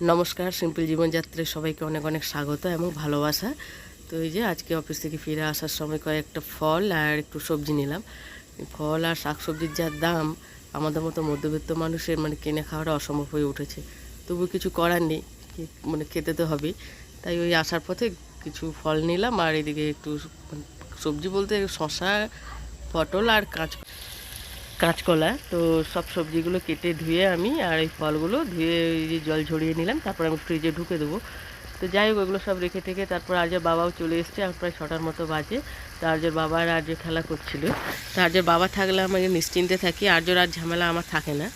নমস্কার, সিম্পল জীবনযাত্রায় সবাইকে অনেক অনেক স্বাগত এবং ভালোবাসা। তো এই যে আজকে অফিস থেকে ফিরে আসার সময় কয়েকটা ফল আর একটু সবজি নিলাম। ফল আর শাকসবজির যা দাম, আমাদের মতো মধ্যবিত্ত মানুষের মানে কিনে খাওয়াটা অসম্ভব হয়ে উঠেছে। তবু কিছু করার নেই মানে খেতে তো হবেই। তাই ওই আসার পথে কিছু ফল নিলাম আর এদিকে একটু মানে সবজি বলতে শশা পটল আর কাঁচ কাঁচকলা, তো সব সবজিগুলো কেটে ধুয়ে আমি আর এই ফলগুলো ধুয়ে যে জল ঝরিয়ে নিলাম, তারপর আমি ফ্রিজে ঢুকে দেবো। তো যাই হোক ওগুলো সব রেখে থেকে তারপর আর্যের বাবাও চলে এসছে, আর প্রায় ছটার মতো বাজে। তো আর্যের বাবা আর আর্য খেলা করছিল, তো আর্যের বাবা থাকলে আমাকে নিশ্চিন্তে থাকি আর্যর আর ঝামেলা আমার থাকে না।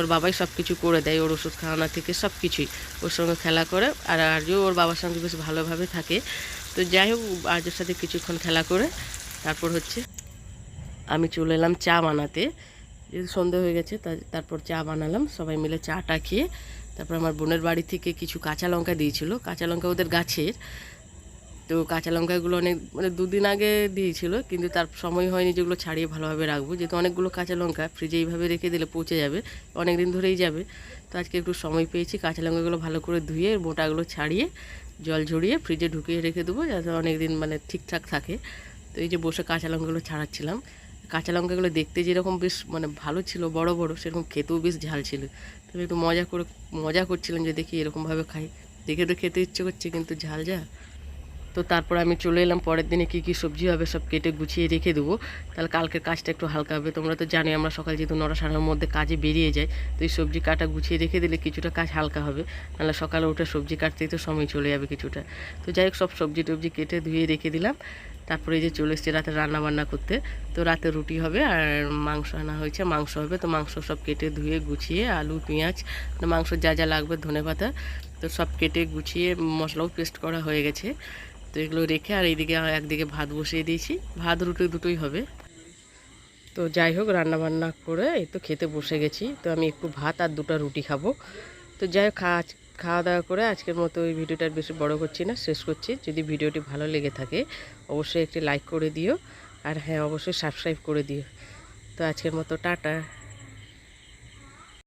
ওর বাবাই সব কিছু করে দেয়, ওর ওষুধ খাওয়ানো থেকে সব কিছুই ওর সঙ্গে খেলা করে, আর আর্য ওর বাবার সঙ্গে বেশ ভালোভাবে থাকে। তো যাই হোক, আর্যর সাথে কিছুক্ষণ খেলা করে, তারপর হচ্ছে আমি চলে এলাম চা বানাতে। যেহেতু সন্ধে হয়ে গেছে তারপর চা বানালাম। সবাই মিলে চাটা খেয়ে তারপর আমার বোনের বাড়ি থেকে কিছু কাঁচা লঙ্কা দিয়েছিল। কাঁচা লঙ্কা ওদের গাছের। তো কাঁচা লঙ্কাগুলো অনেক মানে দুদিন আগে দিয়েছিল, কিন্তু তার সময় হয়নি যেগুলো ছাড়িয়ে ভালোভাবে রাখব। যেহেতু অনেকগুলো কাঁচা লঙ্কা ফ্রিজে এইভাবে রেখে দিলে পচে যাবে অনেক দিন ধরেই যাবে। তো আজকে একটু সময় পেয়েছি, কাঁচা লঙ্কাগুলো ভালো করে ধুয়ে মোটাগুলো ছাড়িয়ে জল ঝরিয়ে ফ্রিজে ঢুকিয়ে রেখে দেবো, যাতে অনেক দিন মানে ঠিকঠাক থাকে। তো এই যে বসে কাঁচা লঙ্কাগুলো ছাড়াচ্ছিলাম। কাঁচা লঙ্কাগুলো দেখতে যেরকম বেশ মানে ভালো ছিল, বড় বড়, সেরকম খেতেও বেশ ঝাল ছিল। তো একটু মজা করে, মজা করছিলাম যে দেখি এরকমভাবে খাই। দেখে তো খেতে ইচ্ছে করছে কিন্তু ঝাল যা। তো তারপর আমি চলে এলাম, পরের দিনে কী কী সবজি হবে সব কেটে গুছিয়ে রেখে দেবো। তাহলে কালকের কাজটা একটু হালকা হবে। তোমরা তো জানোই আমরা সকাল যেহেতু নটা সাড়ার মধ্যে কাজে বেরিয়ে যাই, তো এই সবজি কাটা গুছিয়ে রেখে দিলে কিছুটা কাজ হালকা হবে। নাহলে সকালে উঠে সবজি কাটতেই তো সময় চলে যাবে কিছুটা। তো যাই হোক, সব সবজি টবজি কেটে ধুয়ে রেখে দিলাম। তারপরে এই যে চলে এসেছি রাতে রান্না বান্না করতে, তো রাতে রুটি হবে আর মাংস আনা হয়েছে, মাংস হবে, তো মাংস সব কেটে ধুয়ে গুছিয়ে আলু, পেঁয়াজ মাংস যা যা লাগবে ধনে পাতা, তো সব কেটে গুছিয়ে মশলাও পেস্ট করা হয়ে গেছে, তো এগুলো রেখে আর এইদিকে একদিকে ভাত বসিয়ে দিয়েছি, ভাত, রুটি দুটোই হবে। তো যাই হোক, রান্নাবান্না করে এই তো খেতে বসে গেছি, তো আমি একটু ভাত আর দুটো রুটি খাব। তো যাই হোক খাওয়া দাওয়া করে আজকের মতো ওই ভিডিওটা বেশি বড় করছি না, শেষ করছি। যদি ভিডিওটি ভালো লেগে থাকে, অবশ্যই একটি লাইক করে দিও, আর হ্যাঁ অবশ্যই সাবস্ক্রাইব করে দিও। তো আজকের মতো টাটা।